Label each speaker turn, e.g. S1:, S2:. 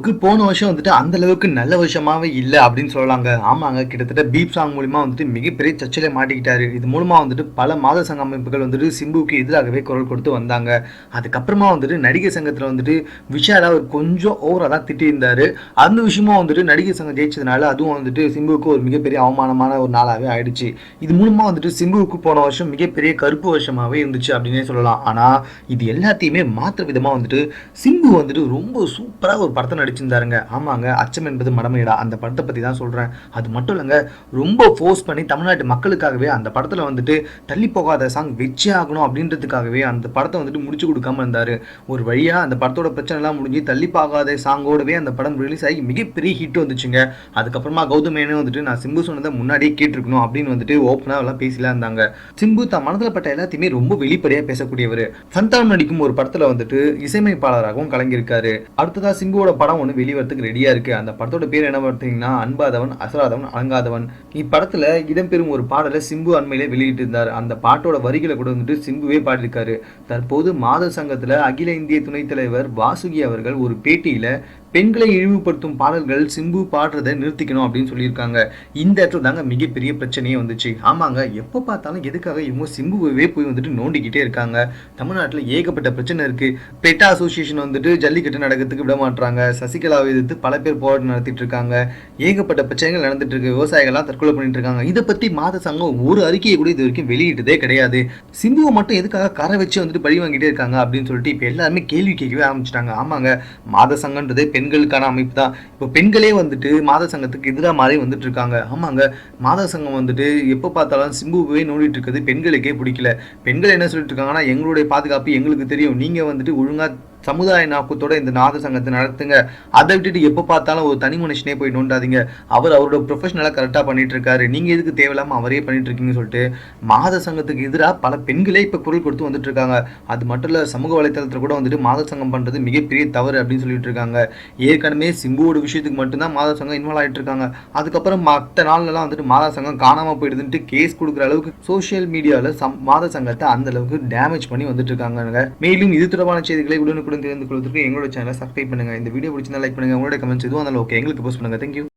S1: அளவுக்கு போன வருஷம் வந்துட்டு அந்த அளவுக்கு நல்ல வருஷமாவே இல்லை அப்படின்னு சொல்லலாங்க. ஆமாங்க கிட்டத்தட்ட பீப் சாங் மூலிமா வந்துட்டு மிகப்பெரிய சர்ச்சையில மாட்டிக்கிட்டாரு. இது மூலமா வந்துட்டு பல மாத சங்க அமைப்புகள் வந்துட்டு சிம்புவுக்கு எதிராகவே குரல் கொடுத்து வந்தாங்க. அதுக்கப்புறமா வந்துட்டு நடிகை சங்கத்தில் வந்துட்டு விஷாலா அவர் கொஞ்சம் ஓவராக தான் திட்டியிருந்தாரு. அந்த விஷயமா வந்துட்டு நடிகர் சங்கம் ஜெயிச்சதுனால அதுவும் வந்துட்டு சிம்புவுக்கு ஒரு மிகப்பெரிய அவமானமான ஒரு நாளாகவே ஆயிடுச்சு. இது மூலமா வந்துட்டு சிம்புவுக்கு போன வருஷம் மிகப்பெரிய கருப்பு வருஷமாகவே இருந்துச்சு அப்படின்னே சொல்லலாம். ஆனால் இது எல்லாத்தையுமே மாற்ற விதமாக வந்துட்டு சிம்பு வந்துட்டு ரொம்ப சூப்பராக ஒரு படத்தை நடிச்சிருந்தாருங்க ஆமாங்க அச்சம் என்பது மடமையடா. அந்த படத்தை பத்தி தான் சொல்றேன். அது மட்டும் இல்லைங்க ரொம்ப ஃபோர்ஸ் பண்ணி தமிழ்நாட்டு மக்களுக்காகவே அந்த படத்துல வந்துட்டு தள்ளி போகாத சாங் வச்சே ஆகணும் அப்படின்றதுக்காகவே அந்த படத்தை வந்துட்டு முடிச்சு கொடுக்காம இருந்தாரு. ஒரு வழியா அந்த படத்தோட பிரச்சனை எல்லாம் முடிஞ்சு தள்ளி போகாத சாங்கோடவே அந்த படம் ரிலீஸ் ஆகி மிகப்பெரிய ஹிட் வந்துச்சுங்க. அதுக்கப்புறமா கௌதம் வந்துட்டு நான் சிம்பு சொன்னதை முன்னாடியே கேட்டிருக்கணும் அப்படின்னு வந்துட்டு ஓப்பனா எல்லாம் பேசிலாம் இருந்தாங்க. சிம்பு தான் மனதில் பட்ட எல்லாத்தையுமே ரொம்ப வெளிப்படையா பேசக்கூடியவர். சந்தானம் நடிக்கும் ஒரு படத்துல வந்துட்டு இசையமைப்பாளராகவும் கலங்கியிருக்காரு. அடுத்ததா சிம்புவோட படம் ஒன்று வெளிவரத்துக்கு ரெடியாக இருக்கு. அந்த படத்தோட பேர் என்ன பார்த்தீங்கன்னா அன்பாதவன் அசராதவன் அலங்காதவன். இப்படத்துல இடம்பெறும் ஒரு பாடலை சிம்பு அண்மையிலே வெளியிட்டு இருந்தார் அந்த பாட்டோட வரிகளை கூட வந்துட்டு சிம்புவே பாடியிருக்காரு. தற்போது மாத சங்கத்தில் அகில இந்திய துணைத் தலைவர் வாசுகி அவர்கள் ஒரு பேட்டியில் பெண்களை இழிவுபடுத்தும் பாடல்கள் சிம்பு பாடுறதை நிறுத்திக்கணும் அப்படின்னு சொல்லியிருக்காங்க. இந்த இடத்துல தாங்க மிகப்பெரிய பிரச்சனையே வந்துச்சு. ஆமாங்க எப்போ பார்த்தாலும் எதுக்காக இவங்க சிம்புவே போய் வந்துட்டு நோண்டிக்கிட்டே இருக்காங்க? தமிழ்நாட்டில் ஏகப்பட்ட பிரச்சனை இருக்கு. பெட்டா அசோசியேஷன் வந்துட்டு ஜல்லிக்கட்டு நடக்கிறதுக்கு விட மாட்டாங்க சசிகலாவை எதிர்த்து பல பேர் போராட்டம் நடத்திட்டு இருக்காங்க. ஏகப்பட்ட பிரச்சனைகள் நடந்துட்டு இருக்கு. விவசாயிகள்லாம் தற்கொலை பண்ணிட்டு இருக்காங்க. இதை பத்தி மாத சங்கம் ஒரு அறிக்கையை கூட இது வரைக்கும் வெளியிட்டதே கிடையாது. சிம்புவை மட்டும் எதுக்காக கரை வச்சு வந்துட்டு பழி வாங்கிட்டே இருக்காங்க அப்படின்னு சொல்லிட்டு இப்போ எல்லாருமே கேள்வி கேட்கவே ஆரம்பிச்சிட்டாங்க. ஆமாங்க மாத சங்கன்றதே பெண்களுக்கான அமைப்பு தான். இப்போ பெண்களே வந்துட்டு மாத சங்கத்துக்கு எதிராக மாறி வந்துட்டு இருக்காங்க. ஆமாங்க. மாத சங்கம் வந்துட்டு எப்போ பார்த்தாலும் சிம்புவே நோண்டிட்டு இருக்கிறது பெண்களுக்கே பிடிக்கல. பெண்கள் என்ன சொல்லிட்டு இருக்காங்கன்னா எங்களுடைய பாதுகாப்பு எங்களுக்கு தெரியும். நீங்க வந்துட்டு ஒழுங்கா சமுதாய நோக்கத்தோட இந்த நாத சங்கத்தை நடத்துங்க. அதை விட்டுட்டு எப்போ பார்த்தாலும் ஒரு தனி மனுஷனே போய் நோண்டாதீங்க. அவர் அவரோட ப்ரொஃபஷனலாக கரெக்டாக பண்ணிட்டு இருக்காரு நீங்கள் எதுக்கு தேவையில்லாமல் அவரே பண்ணிட்டு இருக்கீங்கன்னு சொல்லிட்டு மாத சங்கத்துக்கு எதிராக பல பெண்களே இப்போ குரல் கொடுத்து வந்துட்டு இருக்காங்க அது மட்டும் இல்லை சமூக வலைத்தளத்தில் கூட வந்துட்டு மாத சங்கம் பண்ணுறது மிகப்பெரிய தவறு அப்படின்னு சொல்லிட்டு இருக்காங்க ஏற்கனவே சிம்புவோட விஷயத்துக்கு மட்டும்தான் மாத சங்கம் இன்வால்வ் ஆகிட்டு இருக்காங்க அதுக்கப்புறம் மற்ற நாள்லலாம் வந்துட்டு மாத சங்கம் காணாம போயிடுதுன்ட்டு கேஸ் கொடுக்குற அளவுக்கு சோஷியல் மீடியாவில் சம் மாத சங்கத்தை அந்த அளவுக்கு டேமேஜ் பண்ணி வந்துட்டு இருக்காங்க மேலும் இது தொடர்பான செய்திகளை உடனுக்கு உடனுக்குடன் தெரிந்து கொள்வதற்கு எங்களோட சேனலை சப்ஸ்கிரைப் பண்ணுங்க. இந்த வீடியோ பிடிச்சிருந்தா லைக் பண்ணுங்க. உங்களோட கமெண்ட்ஸ் எதுவும் இருந்தாலும் ஓகே எங்களுக்கு போஸ்ட் பண்ணுங்கள் தேங்க்யூ